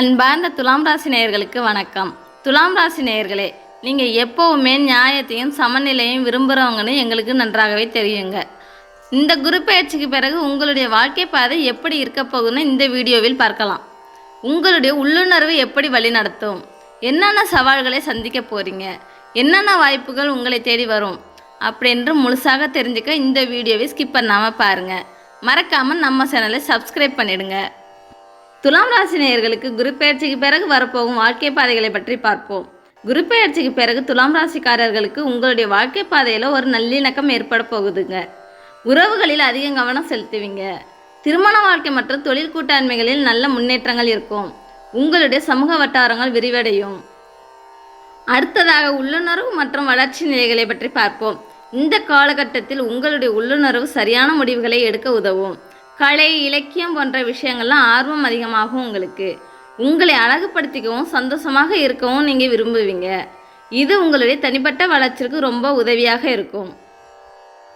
அன்பார்ந்த துலாம் ராசி நேயர்களுக்கு வணக்கம். துலாம் ராசி நேயர்களே நீங்கள் எப்போவுமே நியாயத்தையும் சமநிலையும் விரும்புகிறவங்கன்னு எங்களுக்கு நன்றாகவே தெரியுங்க. இந்த குரு பயிற்சிக்கு பிறகு உங்களுடைய வாழ்க்கை பாதை எப்படி இருக்க போகுதுன்னு இந்த வீடியோவில் பார்க்கலாம். உங்களுடைய உள்ளுணர்வு எப்படி வழிநடத்தும் என்னென்ன சவால்களை சந்திக்க போகிறீங்க என்னென்ன வாய்ப்புகள் உங்களை தேடி வரும்? அப்படின்று முழுசாக தெரிஞ்சுக்க இந்த வீடியோவை ஸ்கிப் பண்ணாமல் பாருங்கள் மறக்காமல் நம்ம சேனலை சப்ஸ்கிரைப் பண்ணிடுங்க. துலாம் ராசி நேயர்களுக்கு குரு பெயர்ச்சிக்கு பிறகு வரப்போகும் வாழ்க்கை பாதைகளை பற்றி பார்ப்போம். குரு பெயர்ச்சிக்கு பிறகு துலாம் ராசிக்காரர்களுக்கு உங்களுடைய வாழ்க்கை பாதையில் ஒரு நல்லிணக்கம் ஏற்பட போகுதுங்க. உறவுகளில் அதிக கவனம் செலுத்துவீங்க. திருமண வாழ்க்கை மற்றும் தொழில் கூட்டாண்மைகளில் நல்ல முன்னேற்றங்கள் இருக்கும். உங்களுடைய சமூக வட்டாரங்கள் விரிவடையும். அடுத்ததாக உள்ளுணர்வு மற்றும் வளர்ச்சி நிலைகளை பற்றி பார்ப்போம். இந்த காலகட்டத்தில் உங்களுடைய உள்ளுணர்வு சரியான முடிவுகளை எடுக்க உதவும். கலை இலக்கியம் போன்ற விஷயங்கள்லாம் ஆர்வம் அதிகமாகும் உங்களுக்கு. உங்களை அழகுபடுத்திக்கவும் சந்தோஷமாக இருக்கவும் நீங்கள் விரும்புவீங்க. இது உங்களுடைய தனிப்பட்ட வளர்ச்சிக்கு ரொம்ப உதவியாக இருக்கும்.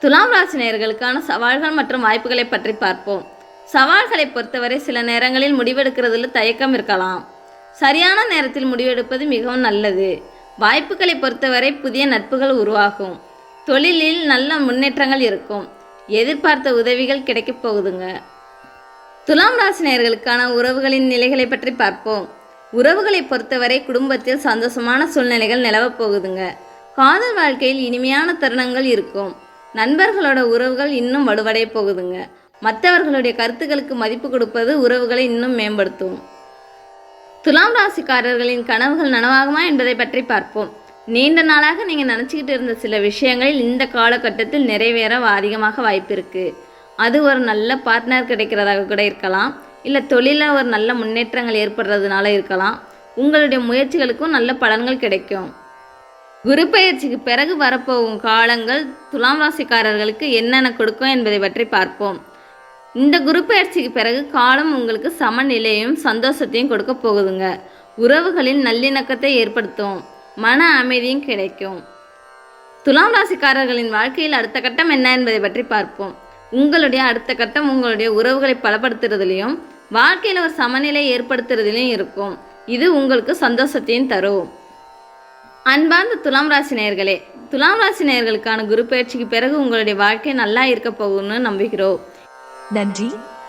துலாம் ராசி நேர்களுக்கான சவால்கள் மற்றும் வாய்ப்புகளை பற்றி பார்ப்போம். சவால்களை பொறுத்தவரை சில நேரங்களில் முடிவெடுக்கிறதுல தயக்கம் இருக்கலாம். சரியான நேரத்தில் முடிவெடுப்பது மிகவும் நல்லது. வாய்ப்புகளை பொறுத்தவரை புதிய நட்புகள் உருவாகும். தொழிலில் நல்ல முன்னேற்றங்கள் இருக்கும். எதிர்பார்த்த உதவிகள் கிடைக்கப் போகுதுங்க. துலாம் ராசி நேயர்களுக்கான உறவுகளின் நிலைகளை பற்றி பார்ப்போம். உறவுகளை பொறுத்தவரை குடும்பத்தில் சந்தோஷமான சூழ்நிலைகள் நிலவப் போகுதுங்க. காதல் வாழ்க்கையில் இனிமையான தருணங்கள் இருக்கும். நண்பர்களோட உறவுகள் இன்னும் வலுவடைய போகுதுங்க. மற்றவர்களுடைய கருத்துக்களுக்கு மதிப்பு கொடுப்பது உறவுகளை இன்னும் மேம்படுத்தும். துலாம் ராசிக்காரர்களின் கனவுகள் நனவாகுமா என்பதை பற்றி பார்ப்போம். நீண்ட நாளாக நீங்கள் நினச்சிக்கிட்டு இருந்த சில விஷயங்களில் இந்த காலகட்டத்தில் நிறைவேற அதிகமாக வாய்ப்பு இருக்குது அது ஒரு நல்ல பார்ட்னர் கிடைக்கிறதாக கூட இருக்கலாம். இல்லை தொழிலில் ஒரு நல்ல முன்னேற்றங்கள் ஏற்படுறதுனால இருக்கலாம். உங்களுடைய முயற்சிகளுக்கும் நல்ல பலன்கள் கிடைக்கும். குரு பயிற்சிக்கு பிறகு வரப்போகும் காலங்கள் துலாம் ராசிக்காரர்களுக்கு என்னென்ன கொடுக்கும் என்பதை பற்றி பார்ப்போம். இந்த குரு பெயர்ச்சிக்கு பிறகு காலம் உங்களுக்கு சமநிலையும் சந்தோஷத்தையும் கொடுக்க போகுதுங்க. உறவுகளின் நல்லிணக்கத்தை ஏற்படுத்தும். மன அமைதியும் கிடைக்கும். துலாம் ராசிக்காரர்களின் வாழ்க்கையில் அடுத்த கட்டம் என்ன என்பதை பற்றி பார்ப்போம். உங்களுடைய அடுத்த கட்டம் உங்களுடைய உறவுகளை பலப்படுத்துறதுலையும் வாழ்க்கையில் ஒரு சமநிலை ஏற்படுத்துறதுலையும் இருக்கும். இது உங்களுக்கு சந்தோஷத்தையும் தரும். அன்பார்ந்த துலாம் ராசி நேயர்களே துலாம் ராசி நேயர்களுக்கான குரு பயிற்சிக்கு பிறகு உங்களுடைய வாழ்க்கை நல்லா இருக்க போகும்னு நம்புகிறோம். நன்றி.